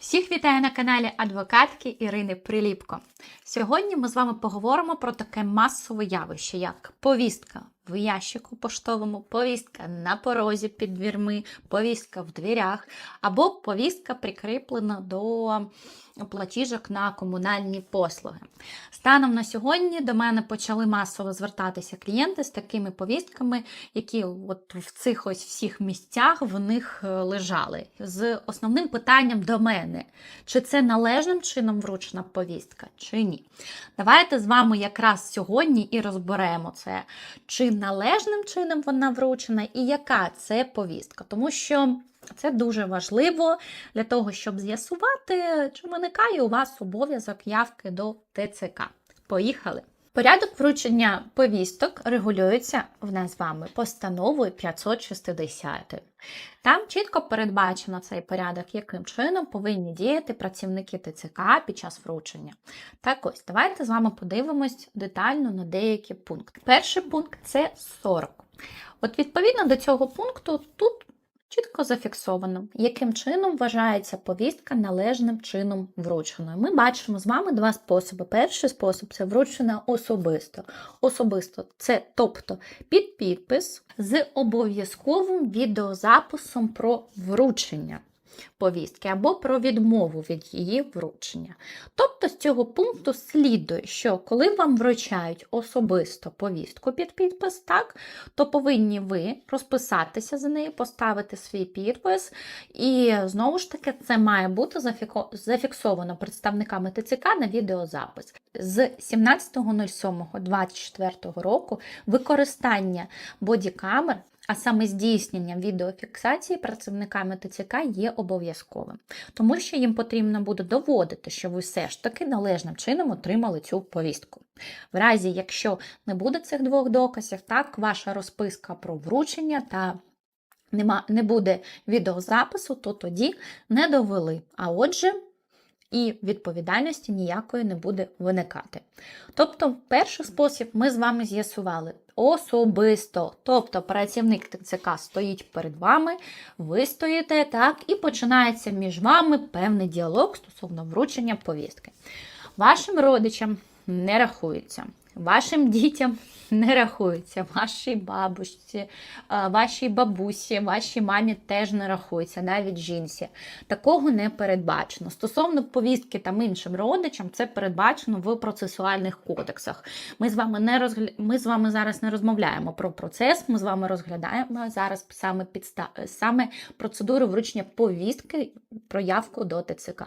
Всіх вітаю на каналі адвокатки Ірини Приліпко. Сьогодні ми з вами поговоримо про таке масове явище, як повістка в ящику поштовому, повістка на порозі під дверми, повістка в дверях, або повістка прикріплена до платіжок на комунальні послуги. Станом на сьогодні до мене почали масово звертатися клієнти з такими повістками, які от в цих ось всіх місцях в них е, лежали. З основним питанням до мене, чи це належним чином вручена повістка, чи ні. Давайте з вами якраз сьогодні і розберемо це, чи належним чином вона вручена, і яка це повістка. Тому що це дуже важливо для того, щоб з'ясувати, чи виникає у вас обов'язок явки до ТЦК. Поїхали! Порядок вручення повісток регулюється в нас з вами постановою 560. Там чітко передбачено цей порядок, яким чином повинні діяти працівники ТЦК під час вручення. Так ось, давайте з вами подивимось детально на деякі пункти. Перший пункт це 40. От відповідно до цього пункту тут чітко зафіксовано, яким чином вважається повістка належним чином врученою. Ми бачимо з вами два способи. Перший спосіб це вручена особисто. Особисто це тобто під підпис з обов'язковим відеозаписом про вручення. Повістки або про відмову від її вручення. Тобто з цього пункту слідує, що коли вам вручають особисто повістку під підпис, так, то повинні ви розписатися за неї, поставити свій підпис, і знову ж таки це має бути зафіксовано представниками ТЦК на відеозапис. З 17.07.24 року використання бодікамер а саме здійснення відеофіксації працівниками ТЦК є обов'язковим, тому що їм потрібно буде доводити, що ви все ж таки належним чином отримали цю повістку. В разі, якщо не буде цих двох доказів, так ваша розписка про вручення та нема, не буде відеозапису, то тоді не довели. А отже, і відповідальності ніякої не буде виникати. Тобто, перший спосіб ми з вами з'ясували особисто. Тобто працівник ТЦК стоїть перед вами, ви стоїте так, і починається між вами певний діалог стосовно вручення повістки. Вашим родичам не рахується. Вашим дітям не рахується, вашій бабусі, вашій бабусі, вашій мамі теж не рахується, навіть жінці. Такого не передбачено. Стосовно повістки там іншим родичам, це передбачено в процесуальних кодексах. Ми з вами не розгля... ми з вами зараз не розмовляємо про процес. Ми з вами розглядаємо зараз саме підста... саме процедуру вручення повістки про явку до ТЦК.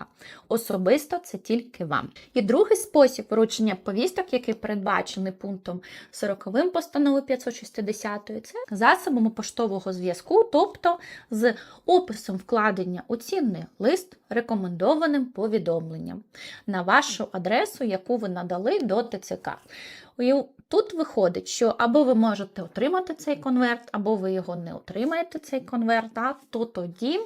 Особисто це тільки вам. І другий спосіб вручення повісток, який передбачений пунктом 40 постанови 560, це засобами поштового зв'язку, тобто з описом вкладення у цінний лист рекомендованим повідомленням на вашу адресу, яку ви надали до ТЦК. Тут виходить, що або ви можете отримати цей конверт, або ви його не отримаєте, цей конверт, так, то тоді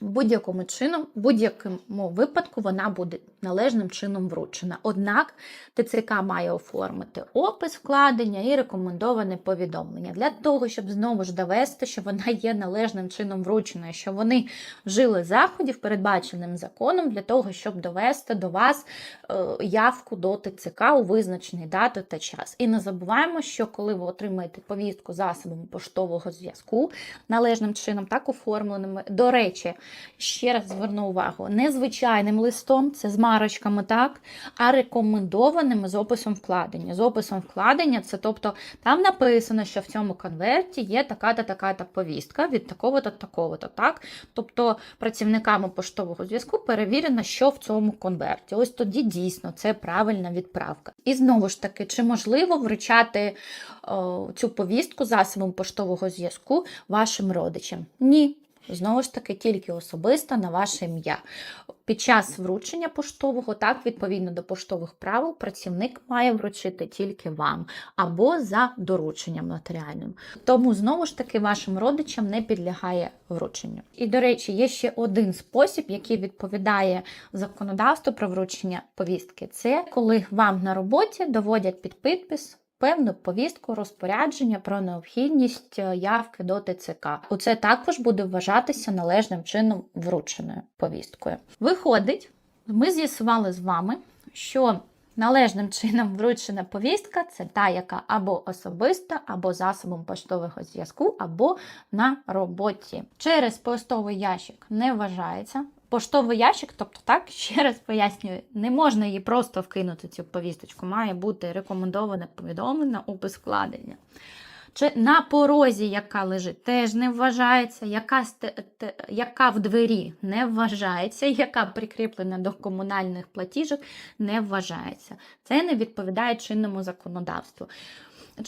будь-якому чином, будь-якому випадку вона буде належним чином вручена. Однак ТЦК має оформити опис вкладення і рекомендоване повідомлення для того, щоб знову ж довести, що вона є належним чином врученою, що вони вжили заходів, передбаченим законом, для того, щоб довести до вас е, явку до ТЦК у визначений дату та час. І не забуваємо, що коли ви отримаєте повістку засобами поштового зв'язку належним чином, так оформленими, до речі, ще раз зверну увагу, не звичайним листом, це з марочками, так, а рекомендованими з описом вкладення. З описом вкладення, це тобто там написано, що в цьому конверті є така-та така-та повістка від такого-то такого-то. так? Тобто працівниками поштового зв'язку перевірено, що в цьому конверті. Ось тоді дійсно це правильна відправка. І знову ж таки, чи можливо вручати о, цю повістку засобом поштового зв'язку вашим родичам? Ні. Знову ж таки, тільки особисто на ваше ім'я. Під час вручення поштового, так, відповідно до поштових правил, працівник має вручити тільки вам або за дорученням нотаріальним. Тому, знову ж таки, вашим родичам не підлягає врученню. І, до речі, є ще один спосіб, який відповідає законодавству про вручення повістки. Це коли вам на роботі доводять під підпис певну повістку розпорядження про необхідність е, явки до ТЦК. Оце також буде вважатися належним чином врученою повісткою. Виходить, ми з'ясували з вами, що належним чином вручена повістка це та, яка або особиста, або засобом поштового зв'язку, або на роботі. Через поштовий ящик не вважається. Поштовий ящик, тобто так, ще раз пояснюю, не можна її просто вкинути цю повісточку, має бути рекомендоване повідомлення опис складення. Чи на порозі, яка лежить, теж не вважається, яка, яка в двері не вважається, яка прикріплена до комунальних платіжок, не вважається. Це не відповідає чинному законодавству.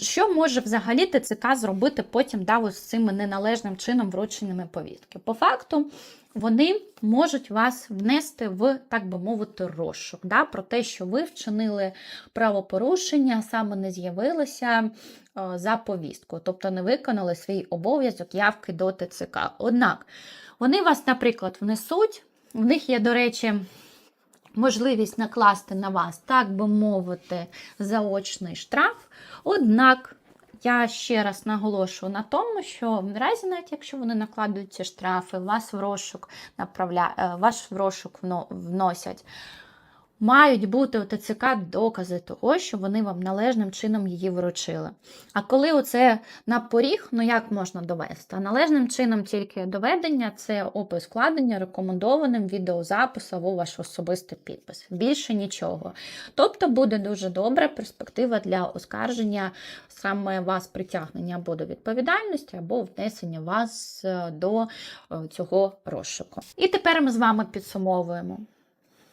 Що може взагалі ТЦК зробити потім да, з цими неналежним чином врученими повістки? По факту вони можуть вас внести в, так би мовити, розшук да, про те, що ви вчинили правопорушення, саме не з'явилися е, за повістку, тобто не виконали свій обов'язок явки до ТЦК. Однак вони вас, наприклад, внесуть, в них є, до речі, можливість накласти на вас, так би мовити, заочний штраф. Однак я ще раз наголошую на тому, що в разі, навіть якщо вони накладуються штрафи, вас в розшук направля... е, ваш в розшук вно- вносять. Мають бути у ТЦК докази того, що вони вам належним чином її вручили. А коли оце на поріг, ну як можна довести? А належним чином тільки доведення це опис складення рекомендованим відеозапису або ваш особистий підпис. Більше нічого. Тобто буде дуже добра перспектива для оскарження саме вас притягнення або до відповідальності, або внесення вас е, до е, цього розшуку. І тепер ми з вами підсумовуємо.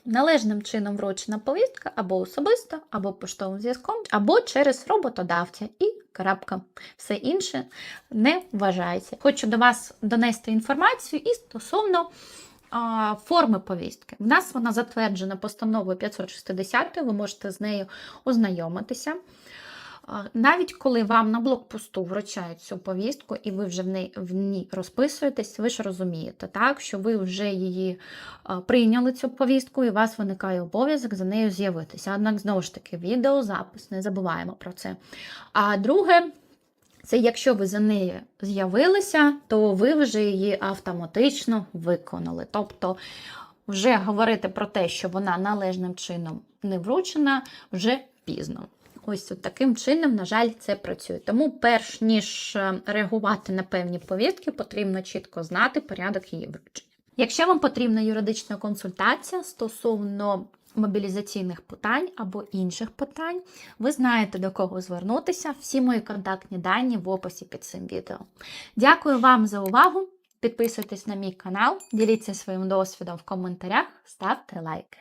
Належним чином вручена повістка або особисто, або поштовим зв'язком, або через роботодавця і крапка. Все інше не вважається. Хочу до вас донести інформацію і стосовно форми повістки. В нас вона затверджена постановою 560, ви можете з нею ознайомитися. Навіть коли вам на блокпосту вручають цю повістку, і ви вже в ній, в ній розписуєтесь, ви ж розумієте, так, що ви вже її прийняли цю повістку, і у вас виникає обов'язок за нею з'явитися. Однак, знову ж таки, відеозапис, не забуваємо про це. А друге, це якщо ви за нею з'явилися, то ви вже її автоматично виконали. Тобто, вже говорити про те, що вона належним чином не вручена, вже пізно. Ось от таким чином, на жаль, це працює. Тому, перш ніж е, реагувати на певні повістки, потрібно чітко знати порядок її вручення. Якщо вам потрібна юридична консультація стосовно мобілізаційних питань або інших питань, ви знаєте до кого звернутися. Всі мої контактні дані в описі під цим відео. Дякую вам за увагу! Підписуйтесь на мій канал, діліться своїм досвідом в коментарях, ставте лайки.